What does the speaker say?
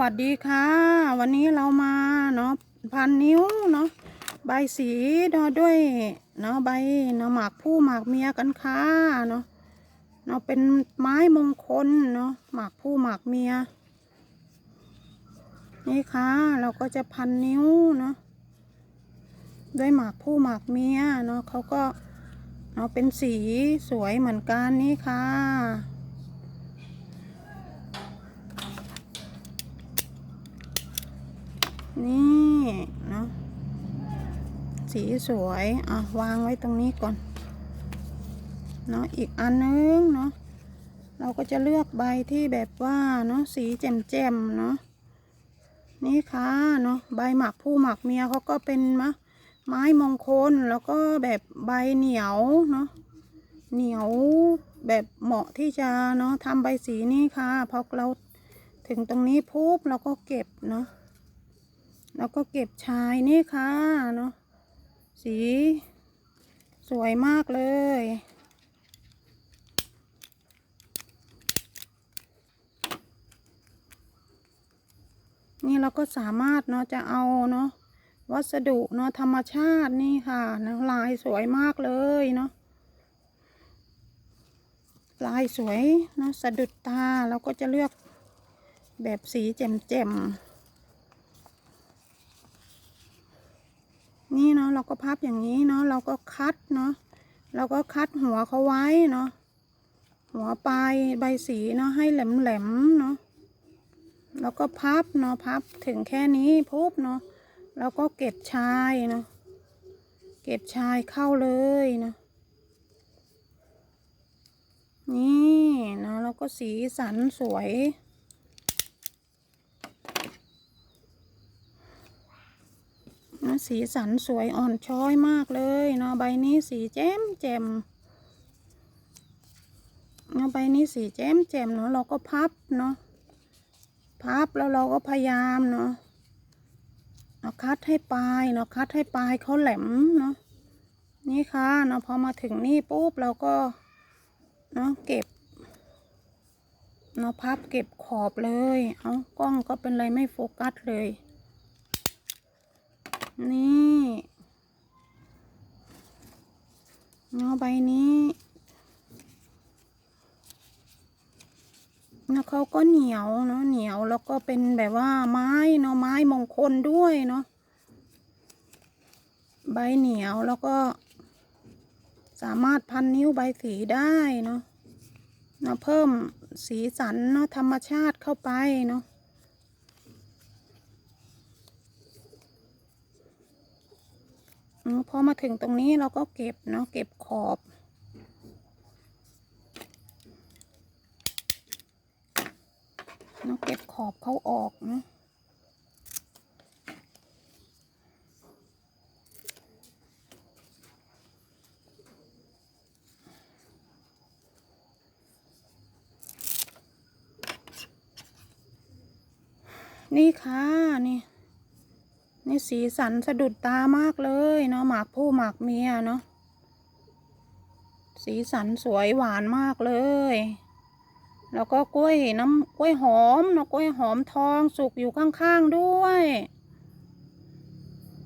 วัสดีค่ะ วันนี้เรามาเนาะพันนิ้วเนาะใบสีเนาะด้วยเนาะใบเนาะหมากผู้หมากเมียกันค่ะเนาะเนาะเป็นไม้มงคลเนาะหมากผู้หมากเมีย นี่ค่ะ เราก็จะพันนิ้วเนาะด้วยหมากผู้หมากเมียเนาะเขาก็เนาะเป็นสีสวยเหมือนกันนี่ค่ะ นี่เนาะสีสวยอะวางไว้ตรงนี้ก่อนเนาะอีกอันนึงเนาะเราก็จะเลือกใบที่แบบว่าเนาะสีแจ่มๆเนาะนี่ค่ะเนาะใบหมักผู้หมักเมียเขาก็เป็นมะไม้มงคลแล้วก็แบบใบเหนียวเนาะเหนียวแบบเหมาะที่จะเนาะทำใบสีนี่ค่ะพอเราถึงตรงนี้ปุ๊บเราก็เก็บเนาะ แล้วก็เก็บชายนี่ค่ะเนาะสีสวยมากเลย นี่เราก็สามารถเนาะจะเอาเนาะวัสดุเนาะธรรมชาตินี่ค่ะนะลายสวยมากเลยเนาะลายสวยเนาะสะดุดตาเราก็จะเลือกแบบสีแจ่มๆ นี่เนาะเราก็พับอย่างนี้เนาะเราก็คัดเนาะเราก็คัดหัวเขาไว้เนาะหัวปลายใบสีเนาะให้แหลมๆเนาะแล้วก็พับเนาะพับถึงแค่นี้ปุ๊บเนาะแล้วก็เก็บชายเนาะเก็บชายเข้าเลยเนาะนี่เนาะแล้วก็สีสันสวย นะ สีสันสวยอ่อนช้อยมากเลยเนาะใบนี้สีแจ่มแจ่มเนาะใบนี้สีแจ่มแจ่มเนาะเราก็พับเนาะพับแล้วเราก็พยายามเนาะเอาคัดให้ปลายเนาะคัดให้ปลายเขาแหลมเนาะนี่ค่ะเนาะพอมาถึงนี่ปุ๊บเราก็เนาะเก็บเนาะพับเก็บขอบเลย เอากล้องก็เป็นไรไม่โฟกัสเลย นี่เนาะใบนี้เนาะเขาก็เหนียวเนาะเหนียวแล้วก็เป็นแบบว่าไม้เนาะไม้มงคลด้วยเนาะใบเหนียวแล้วก็ สามารถพันนิ้วใบสีได้เนาะเนาะเพิ่มสีสันเนาะธรรมชาติเข้าไปเนาะ อืม พอมาถึงตรงนี้เราก็เก็บเนาะเก็บขอบ เนาะเก็บขอบเขาออกเนาะนี่ค่ะนี่ นี่สีสันสะดุดตามากเลยเนาะหมากผู้หมากเมียเนาะสีสันสวยหวานมากเลย แล้วก็กล้วยน้ำกล้วยหอมเนาะกล้วยหอมทองสุกอยู่ข้างๆด้วย